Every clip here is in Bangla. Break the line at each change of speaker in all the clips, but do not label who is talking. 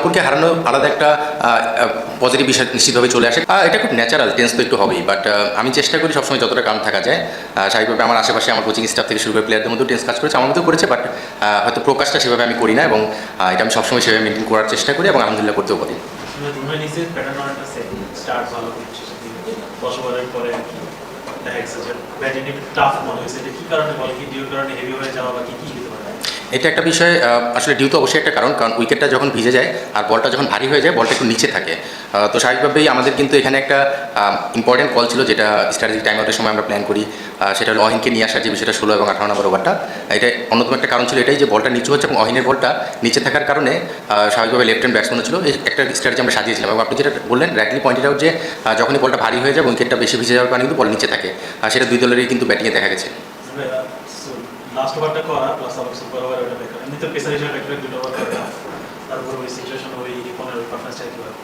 রংপুরকে হারানো আলাদা একটা পজিটিভ বিষয় নিশ্চিতভাবে চলে আসে। এটা খুব ন্যাচারাল টেন্স তো একটু হবেই বাট আমি চেষ্টা করি সবসময় যতটা কাম থাকা যায়। স্বাভাবিকভাবে আমার আশেপাশে আমার কোচিং স্টাফ থেকে শুরু করে প্লেয়ারদের মধ্যেও টেন্স কাজ করেছে, আমার মধ্যেও করেছে বাট হয়তো প্রকাশটা সেভাবে আমি করি না এবং এটা আমি সবসময় সেভাবে মেনটেন করার চেষ্টা করি এবং আলহামদুলিল্লাহ করতেও পারি।
পারে? এটা
একটা বিষয় আসলে ডিউ তো অবশ্যই একটা কারণ কারণ উইকেটটা যখন ভিজে যায় আর বলটা যখন ভারী হয়ে যায় বলটা একটু নিচে থাকে। তো স্বাভাবিকভাবেই আমাদের কিন্তু এখানে একটা ইম্পর্টেন্ট কল ছিল যেটা স্ট্র্যাটেজিক টাইম আউটের সময় আমরা প্ল্যান করি। সেটা হলো অহিনকে নিয়ে আসার যে বিষয়টা, ষোলো এবং আঠারো নম্বর ওভারটা এটা অন্যতম একটা কারণ ছিল এটাই যে বলটা নিচু হচ্ছে এবং অহিনের বলটা নিচে থাকার কারণে স্বাভাবিকভাবে লেফট হ্যান্ড ব্যাটসম্যান ছিল। এই একটা স্ট্র্যাটেজি আমরা সাজিয়েছিলাম এবং আপনি যেটা বললেন র্যাকলি পয়েন্টেড আউট যে যখনই বলটা ভারী হয়ে যায় উইকেটটা বেশি ভিজে যাওয়ার কারণে কিন্তু বল নিচে থাকে। আর সেটা দুই দলেরই কিন্তু ব্যাটিংয়ে দেখা গেছে।
লাস্ট ওভারটা করা প্লাস আবার সুপার ওভার ওটা বেকার এমনিতে পেসার হিসেবে একটা দুটো ওভার করা। তারপর ওই সিচুয়েশন ওই রিপনের ওই পারফরমেন্সটা কীভাবে?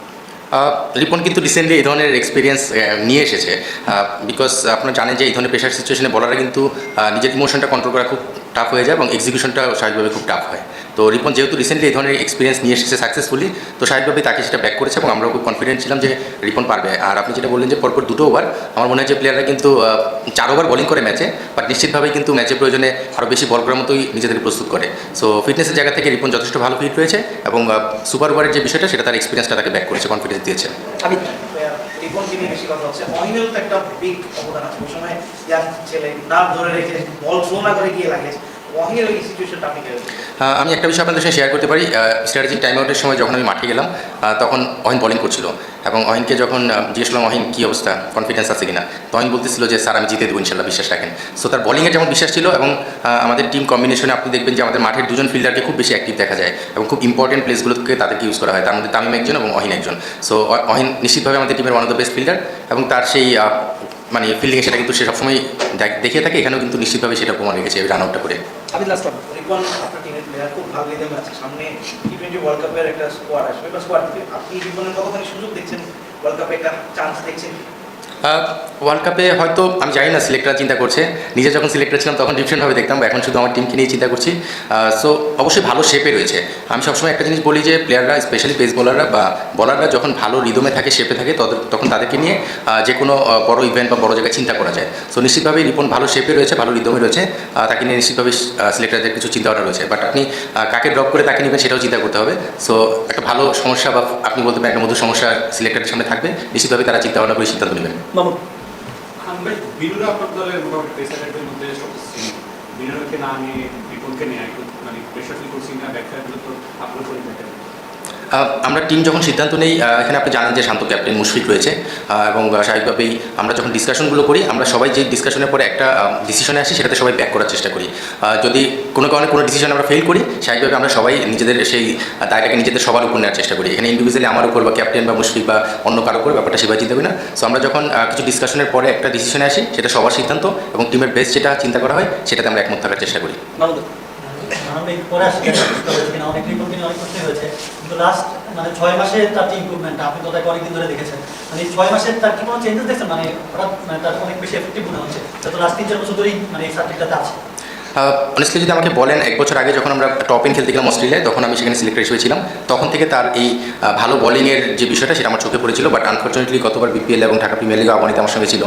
রিপন কিন্তু রিসেন্টলি এই ধরনের এক্সপিরিয়েন্স নিয়ে এসেছে। বিকজ আপনারা জানেন যে এই ধরনের প্রেশার সিচুয়েশনে বলাররা কিন্তু নিজের ইমোশনটা কন্ট্রোল করা খুব টাফ হয়ে যায় এবং এক্সিকিউশনটা স্বাভাবিকভাবে খুব টাফ হয়। তো রিপন যেহেতু রিসেন্টলি এই ধরনের এক্সপিরিয়েন্স নিয়ে এসেছে সাকসেসফুলি তো স্বাভাবিকভাবে তাকে সেটা ব্যাক করেছে এবং আমরাও খুব কনফিডেন্ট ছিলাম যে রিপন পারবে। আর আপনি যেটা বললেন যে পরপর দুটো ওভার আমার মনে হয় যে প্লেয়াররা কিন্তু চার ওভার বোলিং করে ম্যাচে বাট নিশ্চিতভাবেই কিন্তু ম্যাচের প্রয়োজনে আরও বেশি বল করার মতোই নিজেদের প্রস্তুত করে। সো ফিটনেসের জায়গা থেকে রিপন যথেষ্ট ভালো ফিট রয়েছে এবং সুপার ওভারের যে বিষয়টা, সেটা তার এক্সপিরিয়েন্সটা তাকে ব্যাক করেছে কনফিডেন্স দিয়েছে।
রিপনকে নিয়ে বেশি কথা হচ্ছে? অহিনেরও তো একটা বিগ অবদান আছে। ওই সময় ইয়ার ছেলে নাম ধরে রেখে বল স্লো না করে গিয়ে লাগে
আমি একটা বিষয় আপনাদের সঙ্গে শেয়ার করতে পারি। স্ট্র্যাটেজিক টাইম আউটের সময় যখন আমি মাঠে গেলাম তখন অহিন বোলিং করছিল এবং অহিনকে যখন আহ, জিজ্ঞেস করলাম অহিন কী অবস্থা? কনফিডেন্স আছে কিনা? তো অহিন বলতেছিল যে স্যার আমি জিতে দেবো ইনশাল্লাহ বিশ্বাস রাখেন। সো তার বোলিংয়ের যেমন বিশ্বাস ছিল এবং আমাদের টিম কম্বিনেশনে আপনি দেখবেন যে আমাদের মাঠের দুজন ফিল্ডারকে খুব বেশি অ্যাক্টিভ দেখা যায় এবং খুব ইম্পর্টেন্ট প্লেসগুলোকে তাদেরকে ইউজ করা হয়। তার মধ্যে তামিম একজন এবং অহিন একজন। সো অহিন নিশ্চিতভাবে আমাদের টিমের one of the best fielder এবং তার সেই মানে ফিল্ডিংয়ে সেটা কিন্তু সে সবসময় দেখ- দেখিয়ে থাকে। এখানেও কিন্তু নিশ্চিতভাবে সেটা প্রমাণ রেখেছে রান আউটটা করে।
আমি লাস্ট রিপন আপনার টিমের প্লেয়ার খুব ভালো রিদমে আছে। সামনে টি টোয়েন্টি ওয়ার্ল্ড কাপের একটা স্কোয়াড আসবে। বা স্কোয়াড থেকে আপনি রিপনের কতখানি সুযোগ দেখছেন ওয়ার্ল্ড কাপে একটা চান্স দেখছেন
ওয়ার্ল্ড কাপে হয়তো আমি জানি না সিলেক্টরা চিন্তা করছে। নিজে যখন সিলেক্টর ছিলাম তখন ডিফারেন্টভাবে দেখতাম। এখন শুধু আমার টিমকে নিয়ে চিন্তা করছি। সো অবশ্যই ভালো শেপে রয়েছে। আমি সবসময় একটা জিনিস বলি যে প্লেয়াররা স্পেশালি পেস বলাররা বা বলাররা যখন ভালো রিদমে থাকে শেপে থাকে তত- তখন তাদেরকে নিয়ে যে কোনো বড় ইভেন্ট বা বড় জায়গায় চিন্তা করা যায়। সো নিশ্চিতভাবেই রিপন ভালো শেপে রয়েছে ভালো রিদমে রয়েছে তাকে নিয়ে নিশ্চিতভাবে সিলেক্টরদের কিছু চিন্তা ভাবনা রয়েছে। বাট আপনি কাকে ড্রপ করে তাকে নেবেন সেটাও চিন্তা করতে হবে। সো একটা ভালো সমস্যা বা আপনি বলতে পারেন একটা মধুর সমস্যা সিলেক্টরের সামনে থাকবে নিশ্চিতভাবে তারা চিন্তা ভাবনা করে সিদ্ধান্ত নেবেন।
মামুন।
বিনুরকে না নিয়ে বিপুলকে নিয়ে মানে ফিল করছি না ব্যাখ্যাগুলো তো আপনার করে
আহ, আমরা টিম যখন সিদ্ধান্ত নেই এখানে আপনি জানেন যে শান্ত ক্যাপ্টেন মুশফিক রয়েছে। এবং স্বাভাবিকভাবেই আমরা যখন ডিসকাশনগুলো করি, আমরা সবাই যে ডিসকাশনের পরে একটা ডিসিশনে আসি, সেটাতে সবাই ব্যাক করার চেষ্টা করি। যদি কোনো কারণে কোনো ডিসিশন আমরা ফেল করি স্বাভাবিকভাবে আমরা সবাই নিজেদের সেই দায়টাকে নিজেদের সবার উপর নেওয়ার চেষ্টা করি। এখানে ইন্ডিভিজুয়ালি আমার উপর বা ক্যাপ্টেন বা মুশফিক বা অন্য কারও উপর ব্যাপারটা সেভাবে চিন্তা করি না। সো আমরা যখন কিছু ডিসকাশনের পরে একটা ডিসিশনে আসি, সেটা সবার সিদ্ধান্ত এবং টিমের বেস্ট যেটা চিন্তা করা হয়, সেটাতে আমরা একমত থাকার চেষ্টা করি।
অনেক রিপোর্ট অনেক কষ্টই হয়েছে। কিন্তু লাস্ট মানে ছয় মাসে তার যে ইম্প্রুভমেন্ট আপনি তো তাকে অনেকদিন ধরে দেখেছেন। মানে ছয় মাসে তার কি কোনো চেঞ্জেস দেখছেন? মানে হঠাৎ মানে তার অনেক বেশি এফেক্টিভ মনে হচ্ছে। তো লাস্ট তিন চার বছর ধরেই মানে এই সাবজেক্টটাতে আছে।
অনেস্টলি যদি আমাকে বলেন, এক বছর আগে যখন আমরা টপ ইন খেলতে গেলাম অস্ট্রেলিয়ায়, তখন আমি সেখানে সিলেক্ট হিসেবে ছিলাম তখন থেকে তার এই ভালো বোলিংয়ের যে বিষয়টা সেটা আমার চোখে পড়েছিল বাট আনফর্চুনেটলি গতবার বিপিএল এবং ঢাকা প্রিমিয়ার লিগে আবানিতে আমার সঙ্গে ছিল।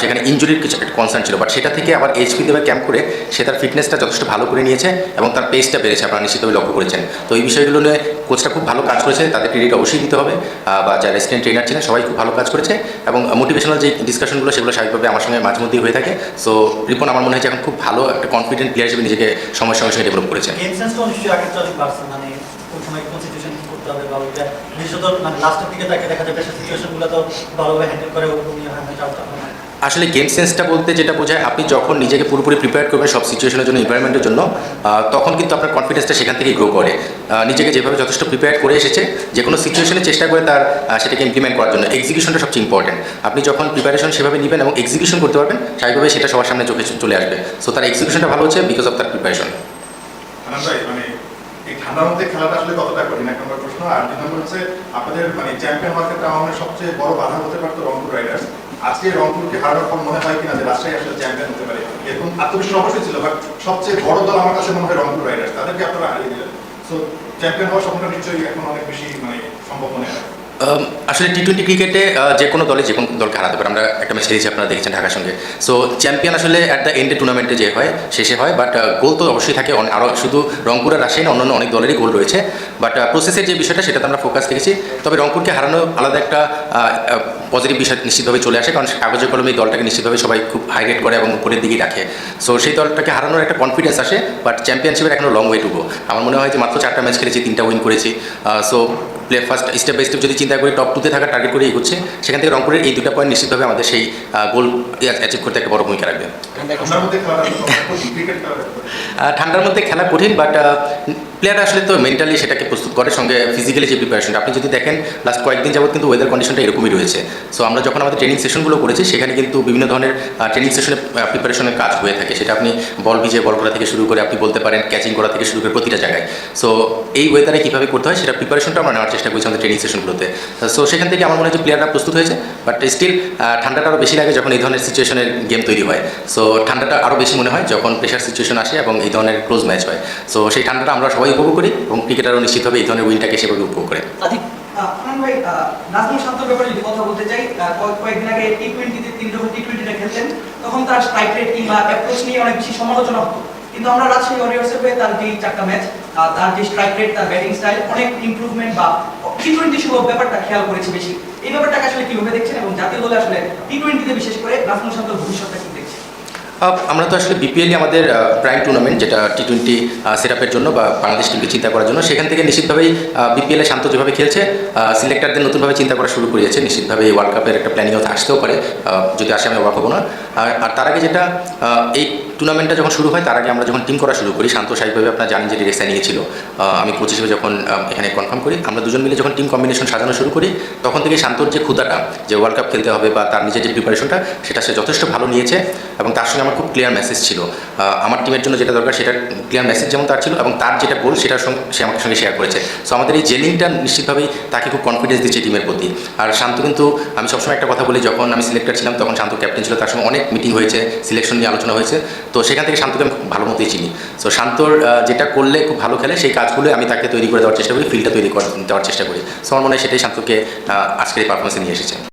সেখানে ইঞ্জুরির কিছু একটা কনসার্ন ছিল বাট সেটা থেকে আবার এইচপি দেবে ক্যাম্প করে সে তার ফিটনেসটা যথেষ্ট ভালো করে নিয়েছে এবং তার পেসটা বেড়েছে, আপনারা নিশ্চিতভাবে লক্ষ্য করেছেন। তো এই বিষয়গুলো নিয়ে কোচটা খুব ভালো কাজ করেছে তাদের ক্রেডিট অবশ্যই দিতে হবে বা যারা রেসিডেন্ট ট্রেনার ছিলেন সবাই খুব ভালো কাজ করেছে এবং মোটিভেশনাল যে ডিসকাশনগুলো সেগুলো স্বাভাবিকভাবে আমার সঙ্গে মাঝে মধ্যেই হয়ে থাকে। সো রিপন, আমার মনে হয় যে এখন খুব ভালো একটা কনফিডেন্ট প্লেয়ার হিসেবে নিজেকে সময়ের সঙ্গে সঙ্গে ডেভেলপ করেছে
করতে হবে বা ওইটা বিশেষত মানে লাস্টের দিকে তাকে দেখা যায় সিচুয়েশনগুলো তো ভালোভাবে হ্যান্ডেল করে ওরকম
আসলে গেম সেন্সটা বলতে যেটা বোঝায় আপনি যখন নিজেকে পুরোপুরি প্রিপেয়ার করবেন সব সিচুয়েশনের জন্য এনভায়রনমেন্টের জন্য তখন কিন্তু আপনার কনফিডেন্সটা সেখান থেকেই গ্রো করে। নিজেকে যেভাবে যথেষ্ট প্রিপেয়ার করে এসেছে যে কোনো সিচুয়েশনে চেষ্টা করে তার সেটাকে ইমপ্লিমেন্ট করার জন্য। এক্সিকিউশনটা সবচেয়ে ইম্পর্টেন্ট আপনি যখন প্রিপারেশন সেভাবে নেবেন এবং এক্সিকিউশন করতে পারবেন স্বাভাবিকভাবে সেটা সবার সামনে চোখে চলে আসবে। সো তার এক্সিকিউশনটা ভালো হচ্ছে বিকজ অফ তার প্রিপারেশন
মানে মধ্যে খেলাটা আসলে কতটা কঠিন? এক নম্বর প্রশ্ন। আর দুই নম্বর হচ্ছে, আপনাদের মানে চ্যাম্পিয়ন হওয়ার ক্ষেত্রে হয় সবচেয়ে বড় বাধা হতে পারতো রংপুর রাইডার্স আজকে রংপুরকে হারানোর পর মনে হয় কিনা যে রাজশাহী আসলে চ্যাম্পিয়ন হতে পারে? এরকম আত্মবিশ্বাস অবশ্যই ছিল বাট সবচেয়ে বড় দল আমার কাছে মনে হয় রংপুর রাইডার্স তাদেরকে আপনারা হারিয়ে দিলেন। সো চ্যাম্পিয়ন হওয়ার স্বপ্নটা নিশ্চয়ই এখন অনেক বেশি মানে সম্ভব মনে হয়।
আসলে টি টোয়েন্টি ক্রিকেটে যে কোনো দলে যে কোনো দলকে হারাতে পারে। আমরা একটা ম্যাচ আপনারা দেখেছেন ঢাকার সঙ্গে। সো চ্যাম্পিয়ন আসলে অ্যাট দ্য এন্ডে টুর্নামেন্টে যে হয়, শেষে হয় বাট গোল তো অবশ্যই থাকে। আরও শুধু রংপুর আর না, অন্যান্য অনেক দলেরই গোল রয়েছে। বাট প্রসেসের যে বিষয়টা, সেটাতে আমরা ফোকাস রেখেছি। তবে রংপুরকে হারানো আলাদা একটা পজিটিভ বিষয় নিশ্চিতভাবে চলে আসে। কারণ কাগজে কলমে এই দলটাকে নিশ্চিতভাবে সবাই খুব হাই রেট করে এবং উপরের দিকেই রাখে। সো সেই দলটাকে হারানোর একটা কনফিডেন্স আসে বাট চ্যাম্পিয়নশিপের এখনও লং ওয়ে টুকু আমার মনে হয় যে মাত্র চারটা ম্যাচ খেলেছি, তিনটা উইন করেছি। So play first step by step যদি চিন্তা করি টপ টুতে থাকা টার্গেট করে এগোচ্ছে সেখান থেকে রংপুরের এই দুটো পয়েন্ট নিশ্চিতভাবে আমাদের সেই গোল অ্যাচিভ করতে একটা বড় ভূমিকা রাখবে।
ঠান্ডার মধ্যে
খেলা কঠিন বাট প্লেয়ার আসলে তো মেন্টালি সেটাকে প্রস্তুত করে সঙ্গে ফিজিক্যালি যে প্রিপারেশনটা আপনি যদি দেখেন লাস্ট কয়েকদিন যাবত কিন্তু ওয়েদার কন্ডিশনটা এরকমই রয়েছে। সো আমরা যখন আমাদের ট্রেনিং সেশনগুলো করেছি সেখানে কিন্তু বিভিন্ন ধরনের ট্রেনিং সেশনে প্রিপারেশনের কাজ হয়ে থাকে। সেটা আপনি বল ভিজে বল করা থেকে শুরু করে আপনি বলতে পারেন ক্যাচিং করা থেকে শুরু করে প্রতিটা জায়গায়। সো এই ওয়েদারে কীভাবে করতে হয় সেটা প্রিপারেশনটা আমরা নেওয়ার চেষ্টা করছি আমাদের ট্রেনিং সেশনগুলোতে সো সেখান থেকে আমার মনে যে প্লেয়াররা প্রস্তুত হয়েছে বাট স্টিল ঠান্ডাটা আরও বেশি লাগে যখন এই ধরনের সিচুয়েশনের গেম তৈরি হয়। সো ঠান্ডাটা আরও বেশি মনে হয় যখন প্রেশার সিচুয়েশন আসে এবং এই ধরনের ক্লোজ ম্যাচ হয়। সো সেই ঠান্ডাটা আমরা সবাই উপভোগ করি এবং ক্রিকেটারও নিশ্চিতভাবে এই ধরনের উইনটাকে সেভাবে উপভোগ করে।
তখন তার স্ট্রাইক রেট কিংবা অ্যাপ্রোচ নিয়ে অনেক বেশি সমালোচনা হতো। কিন্তু আমরা রাজশাহী ওয়ারিয়র্সের হয়ে তার যে চারটা ম্যাচ তার যে স্ট্রাইক রেট তার ব্যাটিং স্টাইল অনেক ইমপ্রুভমেন্ট বা টি টোয়েন্টি সহ ব্যাপারটা খেয়াল করেছে বেশি। এই ব্যাপারটাকে আসলে কীভাবে দেখছেন এবং জাতীয় দলে আসলে টি টোয়েন্টিতে বিশেষ করে রাসমুল শান্তর ভবিষ্যৎটা
আমরা তো আসলে বিপিএলই আমাদের প্রাইম টুর্নামেন্ট যেটা টি টোয়েন্টি সেট জন্য বা বাংলাদেশ টিমকে চিন্তা করার জন্য, সেখান থেকে নিশ্চিতভাবেই বিপিএলে শান্ত যেভাবে খেলছে সিলেক্টারদের নতুনভাবে চিন্তা করা শুরু করিয়েছে, নিশ্চিতভাবে এই ওয়ার্ল্ড কাপের একটা প্ল্যানিং হতে আসতেও পারে যদি আসে আমি অবাক হব না। আর তার আগে যেটা এই টুর্নামেন্টটা যখন শুরু হয়, তার আগে আমরা যখন টিম করা শুরু করি, শান্ত স্বাভাবিকভাবে আপনারা জানেন যে ডিরেক্ট সাইনিংয়ে ছিল আমি কোচ হিসেবে যখন এখানে কনফার্ম করি, আমরা দুজন মিলে যখন টিম কম্বিনেশন সাজানো শুরু করি, তখন থেকে শান্তর যে ক্ষুদাটা যে ওয়ার্ল্ড কাপ খেলতে হবে বা তার নিজের যে প্রিপারেশনটা সেটা সে যথেষ্ট ভালো নিয়েছে এবং তার সঙ্গে আমার খুব ক্লিয়ার মেসেজ ছিল। আমার টিমের জন্য যেটা দরকার সেটা ক্লিয়ার মেসেজ যেমন তার ছিল এবং তার যেটা গোল সেটার সঙ্গে সে আমার সঙ্গে শেয়ার করেছে। সো আমাদের এই জেলিংটা নিশ্চিতভাবেই তাকে খুব কনফিডেন্স দিচ্ছে টিমের প্রতি। আর শান্ত কিন্তু, আমি সবসময় একটা কথা বলি, যখন আমি সিলেক্টর ছিলাম তখন শান্ত ক্যাপ্টেন ছিল, তার সঙ্গে অনেক মিটিং হয়েছে সিলেকশন নিয়ে আলোচনা হয়েছে। তো সেখান থেকে শান্তকে আমি ভালো মতোই চিনি। সো শান্তর যেটা করলে খুব ভালো খেলে সেই কাজগুলো আমি তাকে তৈরি করে দেওয়ার চেষ্টা করি ফিল্ডটা তৈরি করে, দেওয়ার চেষ্টা করি। সো আমার মনে হয় সেটাই শান্তকে আজকের এই পারফরমেন্সে নিয়ে এসেছে।